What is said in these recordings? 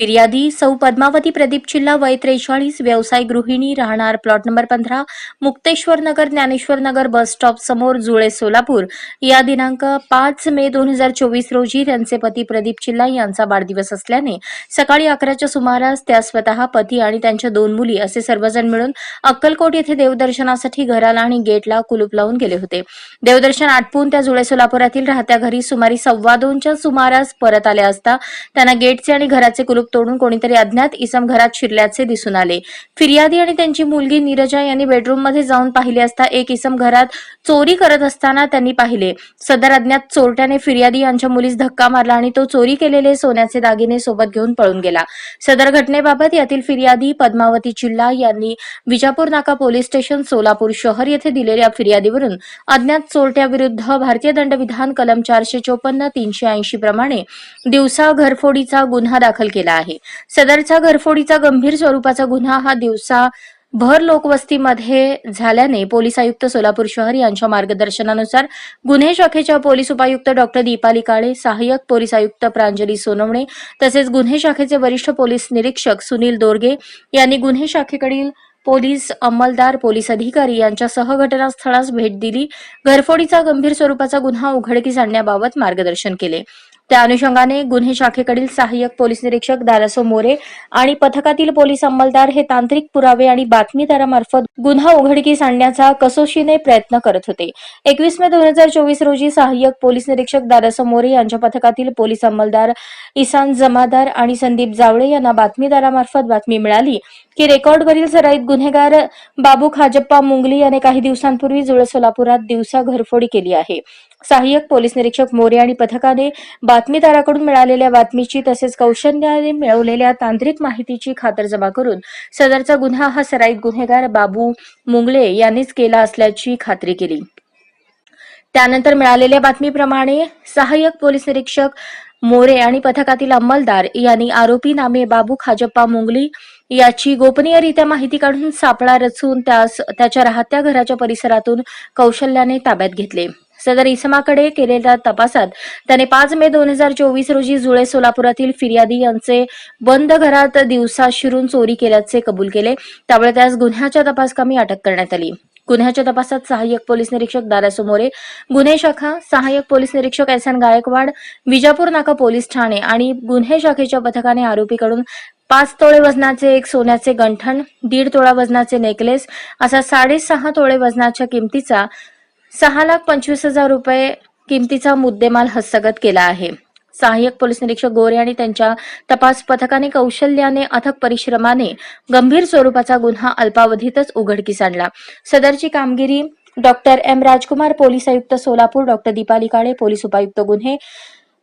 फिर्यादी. सौ पद्मावती प्रदीप चिल्ला वय त्रेचाळीस व्यवसाय गृहिणी राहणार. प्लॉट नंबर पंधरा मुक्तेश्वर नगर ज्ञानेश्वर नगर बस स्टॉप समोर जुळे सोलापूर. या दिनांक पाच मे दोन हजार चोवीस रोजी त्यांचे पती प्रदीप चिल्ला यांचा वाढदिवस असल्याने सकाळी अकराच्या सुमारास त्या स्वतः पती आणि त्यांच्या दोन मुली असे सर्वजण मिळून अक्कलकोट येथे देवदर्शनासाठी घराला आणि गेटला कुलूप लावून गेले होते. देवदर्शन आटपून त्या जुळे सोलापुरातील राहत्या घरी सुमारे सव्वा दोनच्या सुमारास परत आले असता त्यांना गेटचे आणि घराचे कुलूप तोडून कोणीतरी अज्ञात इसम घरात शिरल्याचे दिसून आले. फिर्यादी आणि त्यांची मुलगी नीरजा यांनी बेडरूममध्ये जाऊन पाहिले असता एक इसम घरात चोरी करत असताना त्यांनी पाहिले. सदर अज्ञात चोरट्याने फिर्यादी यांच्या मुलीस धक्का मारला आणि तो चोरी केलेले सोन्याचे दागिने सोबत घेऊन पळून गेला. सदर घटनेबाबत यातील फिर्यादी पद्मावती चिल्ला यांनी विजापूर नाका पोलीस स्टेशन सोलापूर शहर येथे दिलेल्या फिर्यादीवरून अज्ञात चोरट्याविरुद्ध भारतीय दंडविधान कलम चारशे चोपन्न तीनशे ऐंशी प्रमाणे दिवसा घरफोडीचा गुन्हा दाखल केला आहे. सदरचा घरफोडीचा गंभीर स्वरूपाचा गुन्हा हा दिवसा भर लोकवस्तीमध्ये झाल्याने पोलीस आयुक्त सोलापूर शहर यांच्या मार्गदर्शनानुसार गुन्हे शाखेच्या पोलीस उपायुक्त डॉक्टर दीपाली काळे सहाय्यक पोलीस आयुक्त प्रांजली सोनवणे तसेच गुन्हे शाखेचे वरिष्ठ पोलीस निरीक्षक सुनील दोरगे यांनी गुन्हे शाखेकडील पोलीस अंमलदार पोलीस अधिकारी यांच्यासह घटनास्थळास भेट दिली. घरफोडीचा गंभीर स्वरूपाचा गुन्हा उघडकीस आणण्याबाबत मार्गदर्शन केले. त्या अनुषंगाने गुन्हे शाखेकडील सहाय्यक पोलीस निरीक्षक दारासो मोरे आणि पथकातील पोलीस अंमलदार हे तांत्रिक पुरावे आणि बातमीदारामार्फत गुन्हा उघडकीस आणण्याचा कसोशीने प्रयत्न करत होते. एकवीस मे दोन हजार चोवीस रोजी सहाय्यक पोलीस निरीक्षक दारासो मोरे यांच्या पथकातील पोलीस अंमलदार इसान जमादार आणि संदीप जावळे यांना बातमीदारामार्फत बातमी मिळाली. की रेकॉर्डवरील सराईत गुन्हेगार बाबू खाजप्पा मुंगली याने काही दिवसांपूर्वी जुळ सोलापुरात दिवसा घरफोडी केली आहे. सहाय्यक पोलीस निरीक्षक मोरे आणि पथकाने बातमीदाराकडून मिळालेल्या बातमीची तसेच कौशल्याने मिळवलेल्या तांत्रिक माहितीची खातरजमा करून सदरचा गुन्हा हा सराईत गुन्हेगार बाबू मुंगले यांनीच केला असल्याची खात्री केली. त्यानंतर मिळालेल्या बातमीप्रमाणे सहाय्यक पोलीस निरीक्षक मोरे आणि पथकातील अंमलदार यांनी आरोपी नामे बाबू खाजप्पा मुंगली याची गोपनीयरित्या माहिती काढून सापळा रचून त्यास त्याच्या राहत्या घराच्या परिसरातून कौशल्याने ताब्यात घेतले. सदर इसमाकडे केलेल्या तपासात त्याने पाच मे दोन हजार चोवीस रोजी जुळे सोलापुरातील फिर्यादी यांचे बंद घरात दिवसा शिरून चोरी केल्याचे कबूल केले. त्यामुळे त्यास गुन्ह्याच्या तपासकामी अटक करण्यात आली. गुन्ह्याच्या तपासात सहाय्यक पोलीस निरीक्षक दादा सोमोरे गुन्हे शाखा सहाय्यक पोलीस निरीक्षक एस एन गायकवाड विजापूर नाका पोलीस ठाणे आणि गुन्हे शाखेच्या पथकाने आरोपीकडून पाच तोळे वजनाचे एक सोन्याचे गंठण दीड तोळा वजनाचे नेकलेस असा साडेसहा तोळे वजनाच्या किमतीचा सहा लाख पंचवीस हजार रुपये किमतीचा मुद्देमाल हस्तगत केला आहे. सहाय्यक पोलीस निरीक्षक गोरे आणि त्यांच्या तपास पथकाने कौशल्याने अथक परिश्रमाने गंभीर स्वरूपाचा गुन्हा अल्पावधीतच उघडकीस आणला. सदरची कामगिरी डॉक्टर एम राजकुमार पोलीस आयुक्त सोलापूर डॉक्टर दीपाली काळे पोलीस उपायुक्त गुन्हे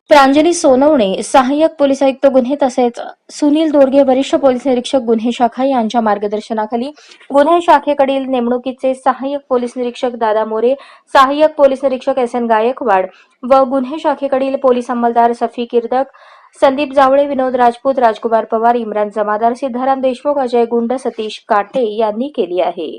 प्रांजली सोनवणे सहाय्यक पोलीस आयुक्त गुन्हे तसेच सुनील दोरगे वरिष्ठ पोलीस निरीक्षक गुन्हे शाखा यांच्या मार्गदर्शनाखाली गुन्हे शाखेकडील नेमणुकीचे सहाय्यक पोलीस निरीक्षक दादा मोरे सहाय्यक पोलीस निरीक्षक एस एन गायकवाड व गुन्हे शाखेकडील पोलीस अंमलदार सफी किर्दक संदीप जावळे विनोद राजपूत राजकुमार पवार इम्रान जमादार सिद्धाराम देशमुख अजय गुंड सतीश काटे यांनी केली आहे.